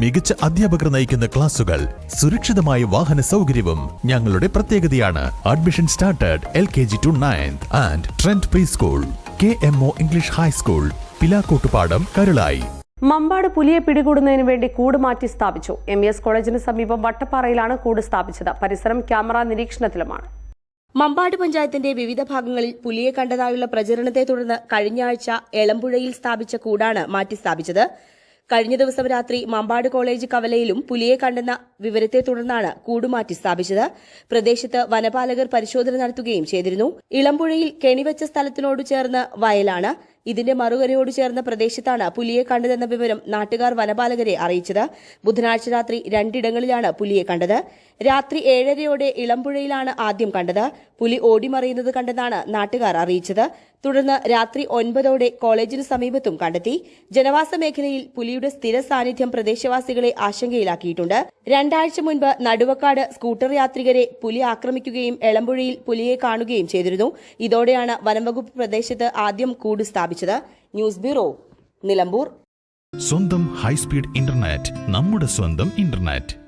മികച്ച അധ്യാപകർ നയിക്കുന്ന ക്ലാസുകൾ സുരക്ഷിതമായ വാഹന സൗകര്യവും ഞങ്ങളുടെ പ്രത്യേകതയാണ്. Admission started L K G to ninth and trend pre school K M O English high school Pilakkottupadam Karulai Mambad പുലിയെ പിടികൂടുന്നതിന് വേണ്ടി കൂട് മാറ്റി സ്ഥാപിച്ചു എം എസ് കോളേജിന് സമീപം വട്ടപ്പാറയിലാണ് കൂട് സ്ഥാപിച്ചത്. പരിസരം ക്യാമറ നിരീക്ഷണത്തിലുമാണ്. മമ്പാട് പഞ്ചായത്തിന്റെ വിവിധ ഭാഗങ്ങളിൽ പുലിയെ കണ്ടതായുള്ള പ്രചരണത്തെ തുടർന്ന് കഴിഞ്ഞ ആഴ്ച എളമ്പുഴയിൽ സ്ഥാപിച്ച കൂടാണ് മാറ്റി സ്ഥാപിച്ചത്. കഴിഞ്ഞ ദിവസം രാത്രി മമ്പാട് കോളേജ് കവലയിലും പുലിയെ കണ്ടെന്ന വിവരത്തെ തുടർന്നാണ് കൂടുമാറ്റി സ്ഥാപിച്ചത്. പ്രദേശത്ത് വനപാലകർ പരിശോധന നടത്തുകയും ചെയ്തിരുന്നു. ഇളമ്പുഴയിൽ കെണിവെച്ച സ്ഥലത്തിനോട് ചേർന്ന് വയലാണ്. ഇതിന്റെ മറുകരയോട് ചേർന്ന പ്രദേശത്താണ് പുലിയെ കണ്ടതെന്ന വിവരം നാട്ടുകാർ വനപാലകരെ അറിയിച്ചത്. ബുധനാഴ്ച രാത്രി രണ്ടിടങ്ങളിലാണ് പുലിയെ കണ്ടത്. രാത്രി ഏഴരയോടെ ഇളമ്പുഴയിലാണ് ആദ്യം കണ്ടത്. പുലി ഓടിമറിയുന്നത് കണ്ടെന്നാണ് നാട്ടുകാർ അറിയിച്ചത്. തുടർന്ന് രാത്രി ഒൻപതോടെ കോളേജിന് സമീപത്തും കണ്ടെത്തി. ജനവാസ മേഖലയിൽ പുലിയുടെ സ്ഥിര സാന്നിധ്യം പ്രദേശവാസികളെ ആശങ്കയിലാക്കിയിട്ടുണ്ട്. രണ്ടാഴ്ച മുൻപ് നടുവക്കാട് സ്കൂട്ടർ യാത്രികരെ പുലി ആക്രമിക്കുകയും എളമ്പുഴയിൽ പുലിയെ കാണുകയും ചെയ്തിരുന്നു. ഇതോടെയാണ് വനംവകുപ്പ് പ്രദേശത്ത് ആദ്യം കൂട് സ്ഥാപിച്ചത്. News bureau Nilambur. സ്വന്തം ഹൈസ്പീഡ് ഇന്റർനെറ്റ് നമ്മുടെ സ്വന്തം ഇന്റർനെറ്റ്.